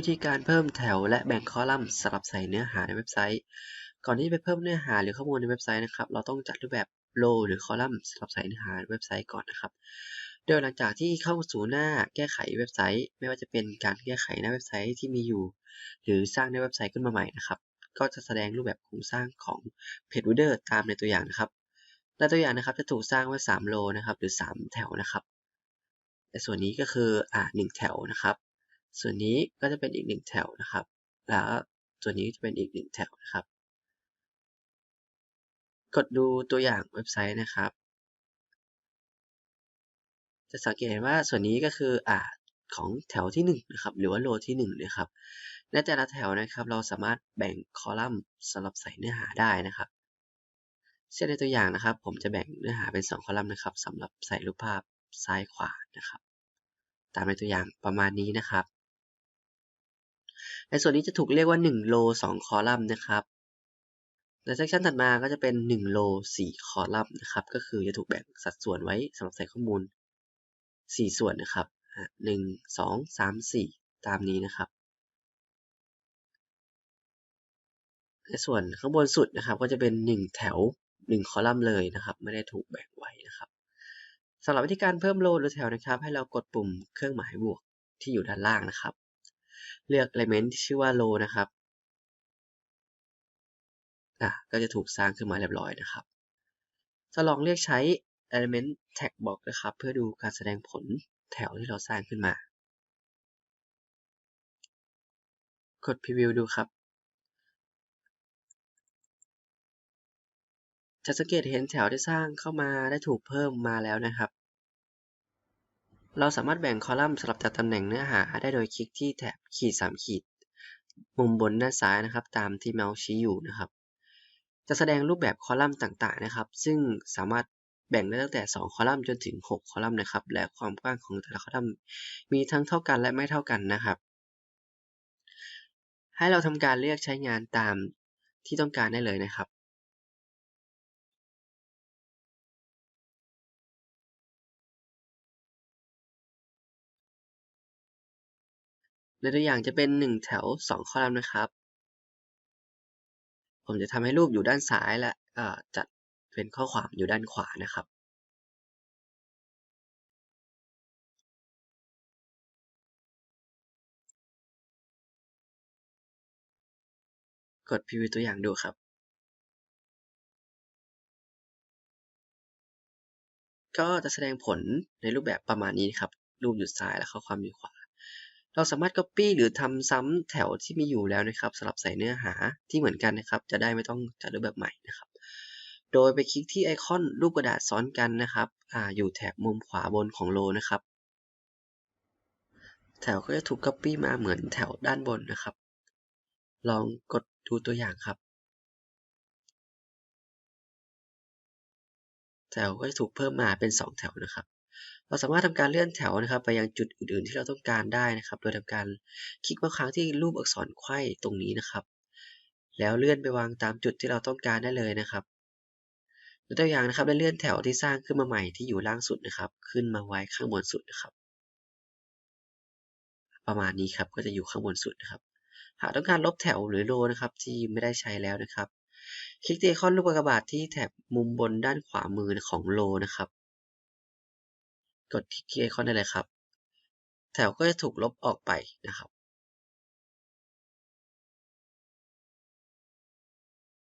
วิธีการเพิ่มแถวและแบ่งคอลัมน์สำหรับใส่เนื้อหาในเว็บไซต์ ก่อนที่จะไปเพิ่มเนื้อหาหรือข้อมูลในเว็บไซต์นะครับ เราต้องจัดรูปแบบโ w หรือคอลัมน์สำหรับใส่เนื้อหาเว็บไซต์ก่อนนะครับ โดยหลังจากที่เข้าสู่หน้าแก้ไขเว็บไซต์ ไม่ว่าจะเป็นการแก้ไขหน้าเว็บไซต์ที่มีอยู่ หรือสร้างหน้าเว็บไซต์ขึ้นมาใหม่นะครับ ก็จะแสดงรูปแบบโครงสร้างของ Page Builder ตามในตัวอย่างนะครับ ในตัวอย่างนะครับจะถูกสร้างไว้3โลนะครับ หรือ 3 แถวนะครับในส่วนนี้ก็คืออ่า1แถวนะครับ ส่วนนี้ก็จะเป็นอีก1แถวนะครับ แล้วส่วนนี้จะเป็นอีก1แถวนะครับ กดดูตัวอย่างเว็บไซต์นะครับ จะสังเกตเห็นว่าส่วนนี้ก็คืออ่าของแถวที่1นะครับหรือว่าโลที่1นะครับในแต่ละแถวนะครับ เราสามารถแบ่งคอลัมน์สำหรับใส่เนื้อหาได้นะครับเช่นในตัวอย่างนะครับ ผมจะแบ่งเนื้อหาเป็น 2 คอลัมน์นะครับสำหรับใส่รูปภาพซ้ายขวานะครับ ตามในตัวอย่างประมาณนี้นะครับ ในส่วนนี้จะถูกเรียกว่า1โล2คอลัมน์นะครับในเซสชันถัดมาก็จะเป็น1โล4คอลัมน์นะครับ ก็คือจะถูกแบ่งสัดส่วนไว้สำหรับใส่ข้อมูล 4 ส่วนนะครับ1 2 3 4 ตามนี้นะครับ ในส่วนข้างบนสุดนะครับ ก็จะเป็น 1 แถว 1 คอลัมน์เลยนะครับ ไม่ได้ถูกแบ่งไว้นะครับสำหรับวิธีการเพิ่มโลหรือแถวนะครับ ให้เรากดปุ่มเครื่องหมายบวกที่อยู่ด้านล่างนะครับ เลือก element ที่ชื่อว่า row นะครับอะก็จะถูกสร้างขึ้นมาเรียบร้อยนะครับ จะลองเรียกใช้ element tag box นะครับ เพื่อดูการแสดงผลแถวที่เราสร้างขึ้นมา กด preview ดูครับ จะสังเกตเห็นแถวที่สร้างเข้ามาได้ถูกเพิ่มมาแล้วนะครับ เราสามารถแบ่งคอลัมน์สลับจัดตำแหน่งเนื้อหาได้โดยคลิกที่แถบขีด3ขีด มุมบนด้านซ้ายนะครับ ตามที่เมาส์ชี้อยู่นะครับ จะแสดงรูปแบบคอลัมน์ต่างๆนะครับ ซึ่งสามารถแบ่งได้ตั้งแต่ 2 คอลัมน์จนถึง 6 คอลัมน์นะครับ และความกว้างของแต่ละคอลัมน์มีทั้งเท่ากันและไม่เท่ากันนะครับ ให้เราทำการเลือกใช้งานตามที่ต้องการได้เลยนะครับ ในตัวอย่างจะเป็น1แถว2คอลัมน์นะครับ ผมจะทำให้รูปอยู่ด้านซ้ายและจัดเป็นข้อความอยู่ด้านขวานะครับ กดพรีวิวตัวอย่างดูครับ ก็จะแสดงผลในรูปแบบประมาณนี้ครับ รูปอยู่ซ้ายและข้อความอยู่ขวา เราสามารถ Copy หรือทำซ้ำแถวที่มีอยู่แล้วนะครับสำหรับใส่เนื้อหาที่เหมือนกันนะครับ จะได้ไม่ต้องจัดรูปแบบใหม่นะครับ โดยไปคลิกที่ไอคอนรูปกระดาษซ้อนกันนะครับออยู่แถบมุมขวาบนของโลนะครับ แถวก็จะถูก Copy มาเหมือนแถวด้านบนนะครับ ลองกดดูตัวอย่างครับ แถวก็จะถูกเพิ่มมาเป็น 2 แถวนะครับ เราสามารถทำการเลื่อนแถวนะครับ ไปยังจุดอื่นๆที่เราต้องการได้นะครับ โดยทำการคลิกมาครั้งที่รูปอักษรไขว้ตรงนี้นะครับ แล้วเลื่อนไปวางตามจุดที่เราต้องการได้เลยนะครับตัวอย่างนะครับได้เลื่อนแถวที่สร้างขึ้นมาใหม่ที่อยู่ล่างสุดนะครับ ขึ้นมาไว้ข้างบนสุดนะครับ ประมาณนี้ครับก็จะอยู่ข้างบนสุดนะครับ หากต้องการลบแถวหรือโลนะครับ ที่ไม่ได้ใช้แล้วนะครับ คลิกที่ไอคอนลูกกระบาดที่แถบมุมบนด้านขวามือของโลนะครับ กดคลิกที่ไอคอนได้เลยครับ แถวก็จะถูกลบออกไปนะครับ